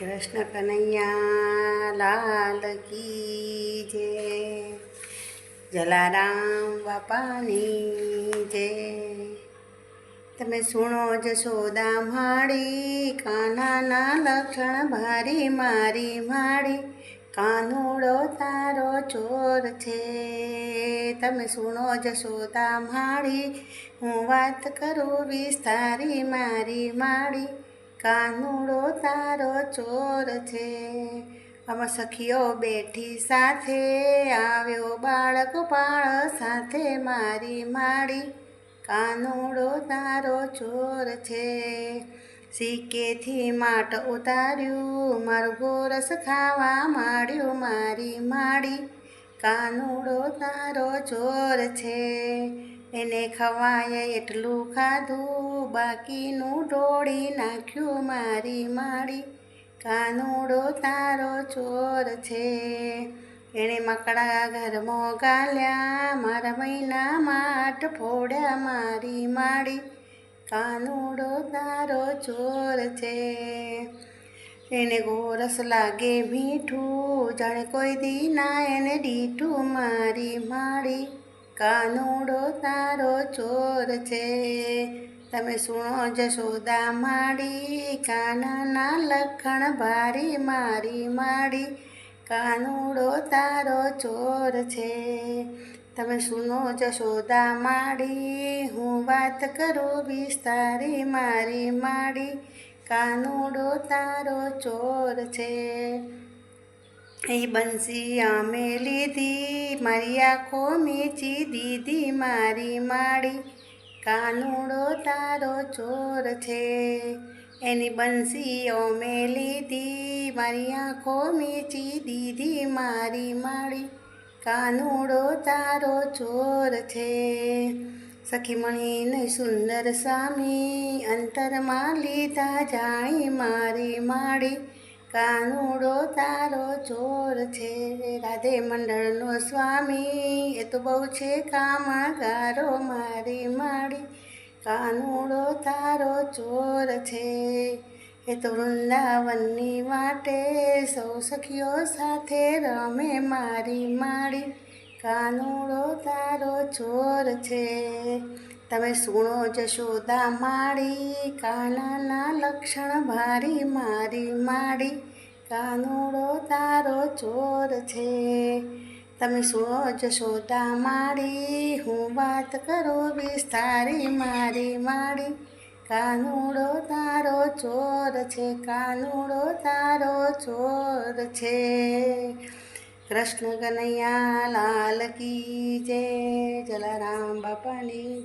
કૃષ્ણ કનૈયા લાલ કી જય જલારામ બાપાની જય તમે સુણો જશોદા માળી કાનાના લક્ષણ ભારી, મારી માળી કાનુડો તારો ચોર છે. તમે સુણો જશોદા માળી હું વાત કરું વિસ્તારી મારી માડી. કાનુડો તારો ચોર છે. આમાં સખીઓ બેઠી સાથે, આવ્યો બાળક પાળ સાથે મારી માડી કાનુડો તારો ચોર છે. સિક્કેથી માટ ઉતાર્યું, મારું ગોરસ ખાવા માંડ્યું મારી માડી કાનુડો તારો ચોર છે. એને ખવાય એટલું ખાધું, બાકીનું ઢોળી નાખ્યું મારી માડી કાનુડો તારો ચોર છે. એણે મકડા ઘરમાં ગાલ્યા, મારા મહિના માટ ફોડ્યા મારી માડી કાનુડો તારો ચોર છે. એને ગોરસ લાગે મીઠું, જાણે કોઈ દી ના એને ડીઠું મારી માડી કાનુડો તારો ચોર છે. તમે સુણો જશોદા માડી, કાનાના લખણ ભારી, મારી માડી. કાનુડો તારો ચોર છે. તમે સુનો જશોદા માડી, હું વાત કરું વિસ્તારી, મારી માડી. કાનુડો તારો ચોર છે. એ બંસી અમે લીધી મારી આંખો મીચી દીધી, મારી માડી કાનુડો તારો ચોર છે. એની બંસી અમે લીધી મારી આંખો મીચી દીધી, મારી માડી કાનુડો તારો ચોર છે. સખીમણીને સુંદર સ્વામી અંતરમાં લીધા જાણી મારી માડી કાનુડો તારો ચોર છે. રાધે મંડળનો સ્વામી, એ તો બહુ છે કામગારો મારી માડી કાનુડો તારો ચોર છે. એ તો વૃંદાવનની વાટે સૌ સખીઓ સાથે રમે મારી માડી કાનુડો તારો ચોર છે. તમે સુણો જશોદા માડી કાનાના લક્ષણ ભારી, મારી માડી, કાનુડો તારો ચોર છે. તમે સુણો જશોદા માડી, હું વાત કરું વિસ્તારી, મારી માડી, કાનુડો તારો ચોર છે, કાનુડો તારો ચોર છે. કૃષ્ણ કનૈયા લાલ કી જય, જલારામ બાપાની